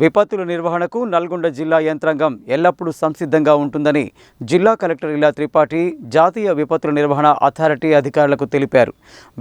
విపత్తుల నిర్వహణకు నల్గొండ జిల్లా యంత్రాంగం ఎల్లప్పుడూ సంసిద్ధంగా ఉంటుందని జిల్లా కలెక్టర్ ఇలా త్రిపాఠి జాతీయ విపత్తుల నిర్వహణ అథారిటీ అధికారులకు తెలిపారు.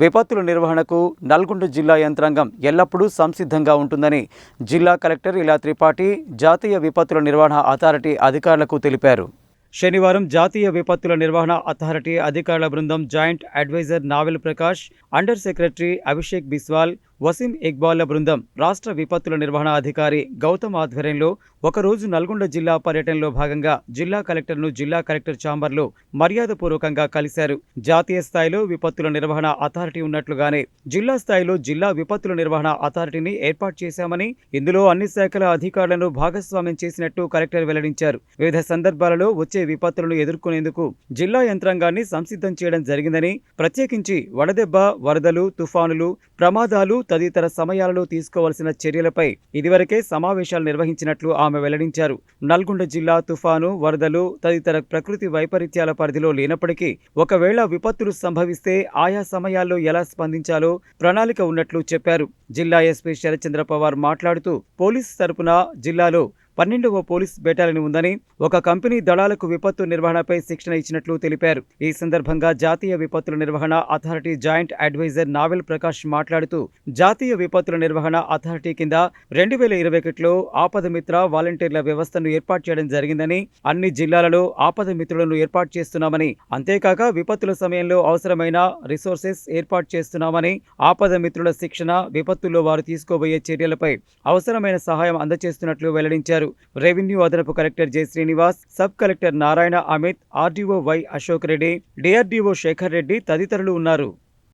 విపత్తుల నిర్వహణకు నల్గొండ జిల్లా యంత్రాంగం ఎల్లప్పుడూ సంసిద్ధంగా ఉంటుందని జిల్లా కలెక్టర్ ఇలా త్రిపాఠి జాతీయ విపత్తుల నిర్వహణ అథారిటీ అధికారులకు తెలిపారు. శనివారం జాతీయ విపత్తుల నిర్వహణ అథారిటీ అధికారుల బృందం joint advisor Naval Prakash under secretary Abhishek Biswal Waseem ఇక్బాల్ల బృందం రాష్ట్ర విపత్తుల నిర్వహణ అధికారి గౌతమ్ ఆధ్వర్యంలో ఒకరోజు నల్గొండ జిల్లా పర్యటనలో భాగంగా జిల్లా కలెక్టర్ను జిల్లా కలెక్టర్ ఛాంబర్లో మర్యాదపూర్వకంగా కలిశారు. జాతీయ స్థాయిలో విపత్తుల నిర్వహణ అథారిటీ ఉన్నట్లుగానే జిల్లా స్థాయిలో జిల్లా విపత్తుల నిర్వహణ అథారిటీని ఏర్పాటు చేశామని ఇందులో అన్ని శాఖల అధికారులను భాగస్వామ్యం చేసినట్టు కలెక్టర్ వెల్లడించారు. వివిధ సందర్భాలలో వచ్చే విపత్తులను ఎదుర్కొనేందుకు జిల్లా యంత్రాంగాన్ని సంసిద్ధం చేయడం జరిగిందని ప్రత్యేకించి వడదెబ్బ వరదలు తుఫానులు ప్రమాదాలు తదితర సమయాలలో తీసుకోవాల్సిన చర్యలపై ఇదివరకే సమావేశాలు నిర్వహించినట్లు ఆమె వెల్లడించారు. నల్గొండ జిల్లా తుఫాను వరదలు తదితర ప్రకృతి వైపరీత్యాల పరిధిలో లేనప్పటికీ ఒకవేళ విపత్తులు సంభవిస్తే ఆయా సమయాల్లో ఎలా స్పందించాలో ప్రణాళిక ఉన్నట్లు చెప్పారు. జిల్లా ఎస్పీ శరత్చంద్ర పవార్ మాట్లాడుతూ పోలీస్ తరపున జిల్లాలో పన్నెండవ పోలీస్ బెటాలియన్ ఉందని ఒక కంపెనీ దళాలకు విపత్తు నిర్వహణపై శిక్షణ ఇచ్చినట్లు తెలిపారు. ఈ సందర్భంగా జాతీయ విపత్తుల నిర్వహణ authority joint advisor Naval Prakash మాట్లాడుతూ జాతీయ విపత్తుల నిర్వహణ అథారిటీ కింద రెండు వేల ఇరవై ఒకటిలో ఆపద మిత్ర వాలంటీర్ల వ్యవస్థను ఏర్పాటు చేయడం జరిగిందని అన్ని జిల్లాలలో ఆపద మిత్రులను ఏర్పాటు చేస్తున్నామని అంతేకాక విపత్తుల సమయంలో అవసరమైన రిసోర్సెస్ ఏర్పాటు చేస్తున్నామని ఆపద మిత్రుల శిక్షణ విపత్తుల్లో వారు తీసుకోబోయే చర్యలపై అవసరమైన సహాయం అందజేస్తున్నట్లు వెల్లడించారు. రెవెన్యూ అదనపు collector J Srinivas sub collector Narayana Amit RDO Y Ashok Reddy DRDO Shekhar Reddy తదితరులు ఉన్నారు.